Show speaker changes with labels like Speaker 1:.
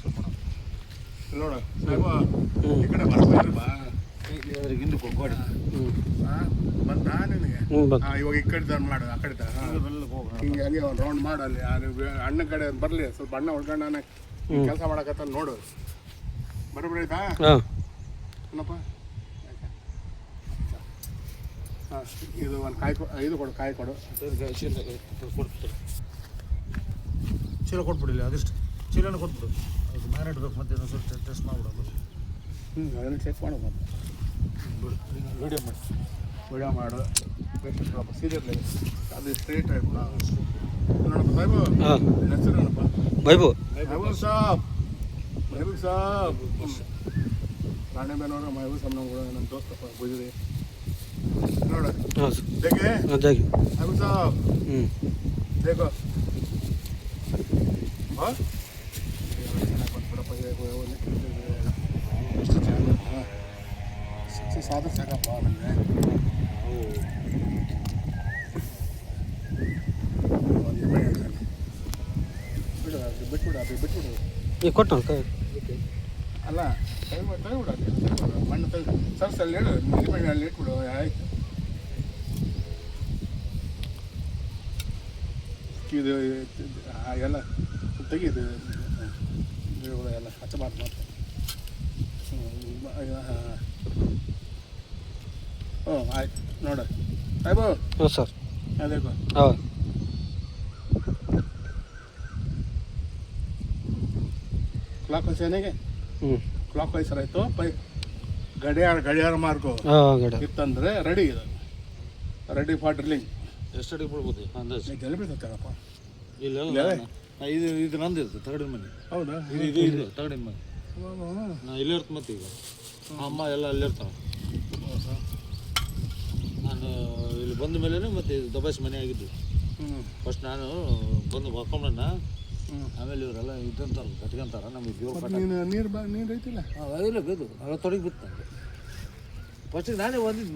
Speaker 1: ಸ್ವಲ್ಪ
Speaker 2: ನೋಡು ಸಾಹೇಬ ಈ ಕಡೆ ಬರ್ಬೇಡ್ರಿ ಬಾ.
Speaker 1: ಹಿಂದಕ್ಕೆ ಹೋಗಿ ಗಾಡಿ
Speaker 3: ಹ್ಞೂ
Speaker 2: ಹಾ, ಬಂತಾ ನಿನಗೆ ಇವಾಗ ಈ ಕಡೆ ಮಾಡು ಆ ಕಡೆ ಹಿಂಗೆ ಹಂಗೆ ಒಂದು ರೌಂಡ್ ಮಾಡಲ್ಲಿ ಅಣ್ಣ ಕಡೆ ಬರಲಿ ಸ್ವಲ್ಪ ಅಣ್ಣ ಹೊಡ್ಕೊಂಡು ನಾನು ಕೆಲಸ ಮಾಡಕತ್ತ ನೋಡು. ಬರೋಬ್ಬರಿ ಆಯ್ತಾ?
Speaker 3: ಹಾಂ.
Speaker 2: ಏನಪ್ಪ? ಹಾಂ ಇದು ಒಂದು ಕಾಯಿ ಕೊ ಇದು ಕೊಡು ಕಾಯಿ ಕೊಡು.
Speaker 1: ಚೀಲ ಕೊಟ್ಬಿಡಿಲ್ಲ ಅದಿಷ್ಟು? ಚೀಲನ ಕೊಟ್ಬಿಡು. ಮಾಡಿಡ್ಬೇಕು ಮತ್ತೆ ಇನ್ನೊಂದು ಸ್ವಲ್ಪ ಟೆಸ್ಟ್ ಮಾಡಿಬಿಡೋದು.
Speaker 2: ಹ್ಞೂ ಅದನ್ನು ಚೆಕ್ ಮಾಡೋದು ಮತ್ತೆ.
Speaker 1: ವಿಡಿಯೋ ಮಾಡಿ.
Speaker 2: ವಿಡಿಯೋ ಮಾಡು. ಬೇಕಿತ್ತಪ್ಪ ಸೀರಿಯಲ್ ಅದು ಸ್ಟ್ರೇಟ್ ಆಗಿ ನೋಡಪ್ಪ ಬೈಬು ಹೆಸರು ಏನಪ್ಪ?
Speaker 3: ಬೈಬು
Speaker 2: ಬೈಬು ಸಾಬ್. ಬೈಬು ಸಾಬ್. ರಾಣೆ ಬೇನವ್ರ ಮೈಬು ಸಾಬ್ ನಮ್ಮ ಕೂಡ ನಮ್ಮ ದೋಸ್ತಪ್ಪ ಗುಜರಿ ನೋಡು.
Speaker 3: ಹೇಗೆ
Speaker 2: ಬೈಬು ಸಾಬ್.
Speaker 3: ಹ್ಞೂ
Speaker 2: ಬೇಕೋ ಹಾಂ ಸಿಕ್ಸಿ ಸಾಧು ಸಾಕಪ್ಪ ನನಗೆ ಒಂದು ನಿಮಿಷ ಹೇಳ್ತಾನೆ. ಬಿಡು ಅದು ಬಿಟ್ಬಿಡು ಅದು ಬಿಟ್ಬಿಡು
Speaker 3: ಈಗ ಕೊಟ್ಟು ಕೈ
Speaker 2: ಅಲ್ಲ ಅದು ತೆಗೆದ್ಬಿಡು ಮಣ್ಣು ತೆಗೆದು ಸರ್ ಸರ್ ಹೇಳು ನಿಮ್ಮಣ್ಣ ಅಲ್ಲಿ ಇಟ್ಬಿಡು ಆಯ್ತು. ಇದು ಎಲ್ಲ ತೆಗೀದು ಎಲ್ಲ ಹಚ್ಚಬಾರ್ದು ಮತ್ತೆ. ಹ್ಞೂ ಆಯ್ತು. ನೋಡು. ಆಯ್ಬು
Speaker 3: ಹ್ಞೂ ಸರ್.
Speaker 2: ಅದೇಕು
Speaker 3: ಹಾಂ.
Speaker 2: ಕ್ಲಾಕ್ ವೈಸ್ ಏನಾಗೆ
Speaker 3: ಹ್ಞೂ.
Speaker 2: ಕ್ಲಾಕ್ ವೈಸ್ ಆಯಿತು ಪೈ ಗಡಿಯಾರ ಗಡಿಯಾರ ಮಾರ್ಗ.
Speaker 3: ಇತ್ತಂದರೆ ಗಡಿ
Speaker 2: ಇತ್ತಂದ್ರೆ ರೆಡಿ ಇದು. ರೆಡಿ ಫಾರ್ ಡ್ರಿಲ್ಲಿಂಗ್
Speaker 1: ಎಷ್ಟು ಅಡಿ ಬಿಡ್ಬೋದು? ಅಂದಾಜು.
Speaker 2: ಎಲ್ಲಿ ಬೀಳ್ತೇನಪ್ಪ
Speaker 1: ಇಲ್ಲ ಇದು ಇದು ನಂದು ಇರ್ತದೆ ತಗಡಿನ ಮನೆ.
Speaker 2: ಹೌದಾ?
Speaker 1: ಇದು ಇದು ಇದು ತಗಡಿನ ಮನೆ. ಇಲ್ಲೇ ಇರ್ತ ಮತ್ತೆ ಈಗ. ಅಮ್ಮ ಎಲ್ಲ ಅಲ್ಲೇ ಇರ್ತಾವೆ ನಾನು ಇಲ್ಲಿ ಬಂದ ಮೇಲೆ ಮತ್ತೆ ಇದು ದಬಾಯಿಸಿ ಮನೆ ಆಗಿದ್ದು. ಫಸ್ಟ್ ನಾನು ಬಂದು ಬರ್ಕೊಂಬಣ್ಣ ಆಮೇಲೆ ಇವರೆಲ್ಲ ಇದಂತಾರ ಕಟ್ಕೊಂತಾರ ನಮಗೆ ದೇವ್ರ
Speaker 2: ನೀರು ನೀರು ಐತಿಲ್ಲ?
Speaker 1: ಅವೆಲ್ಲ ಬೇಕು ಅಲ್ಲ ತೊಡಗಿ ಬಿತ್ತು ಫಸ್ಟ್ ಫಸ್ಟಿಗೆ ನಾನೇ ಒಂದಿದ್ದು